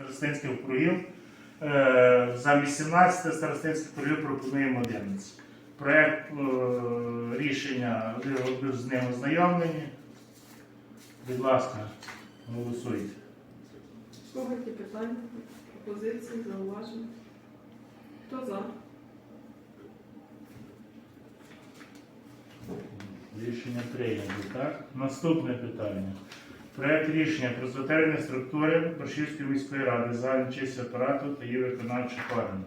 старостинських округів. Е, Замість 17 старостинських округів пропонуємо 11. Проект е, рішення ви з ним ознайомлені. Будь ласка, голосуйте. Кого питання, пропозиції, зауваження? Хто за? Рішення прийнято, так? Наступне питання. Проект рішення про затвердження структури Борщівської міської ради загальної честь апарату та її виконавчих органів.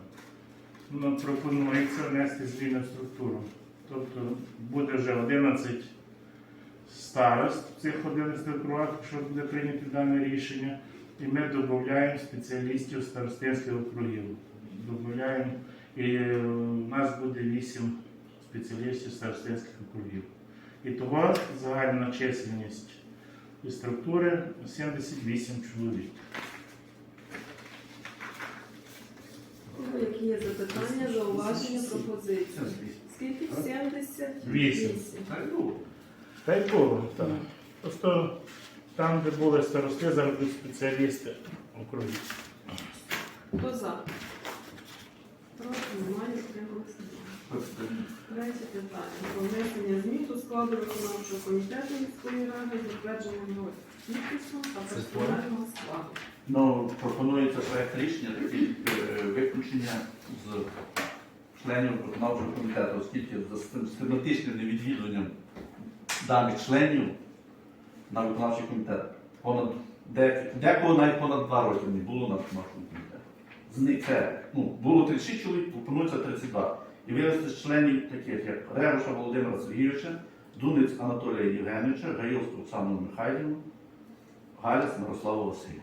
Ну, пропонується внести зміни в структуру. Тобто буде вже 11 старост в цих 11 округах, якщо буде прийнято дане рішення, і ми додаємо спеціалістів старостинських округів. Додаємо, і е, у нас буде 8 спеціалістів старостинських округів. І того загальна чисельність і структури 78 чоловік. Які є запитання, зауваження, пропозиції? Скільки? 78. Та й було, так. Просто там, де були старости, зараз будуть спеціалісти округів. Хто за? Проти немає, утрималися немає. Третє питання. Про внесення змін до складу виконавчого комітету міської ради, затвердження його кількісного та персонального складу. Ну, пропонується проект рішення такі е, виключення з членів виконавчого комітету, оскільки за систем- систематичним невідвідуванням даних членів на виконавчий комітет понад де- декого навіть понад два роки не було на виконавчому комітеті. З це ну, було 36 чоловік, пропонується 32. З членів таких, як Ревуша Володимира Сергійовича, Дунець Анатолія Євгеновича, Гаївську Оксану Михайлівну, Галяс Мирослава Васильівну.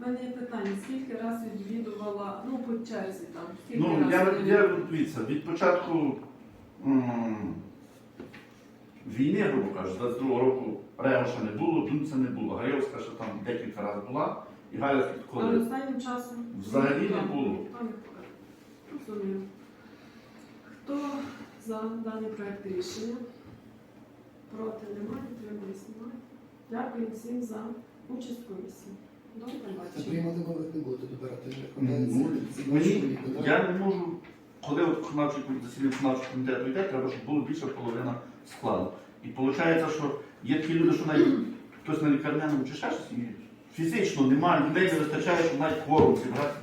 У мене є питання, скільки разів відвідувала, ну по черзі там, скільки Ну, я, разів? я дивіться, від початку м, війни, грубо кажучи, 22 року Ревоша не було, Дунця не було. Гаєвська ще там декілька разів була, і Галя Але останнім часом Взагалі не було. Розумію. Хто за даний проект рішення? Проти немає, утримались немає. Дякую всім за участь в комісії. До побачення. приймати нових не буде добирати вже конвенції. Мені, я не можу, коли от виконавчий комітет, засідання виконавчого комітету йде, треба, щоб було більше половина складу. І виходить, що є такі люди, що навіть хтось на лікарняному чи ще щось, і фізично немає, людей не вистачає, щоб навіть кворум зібрати.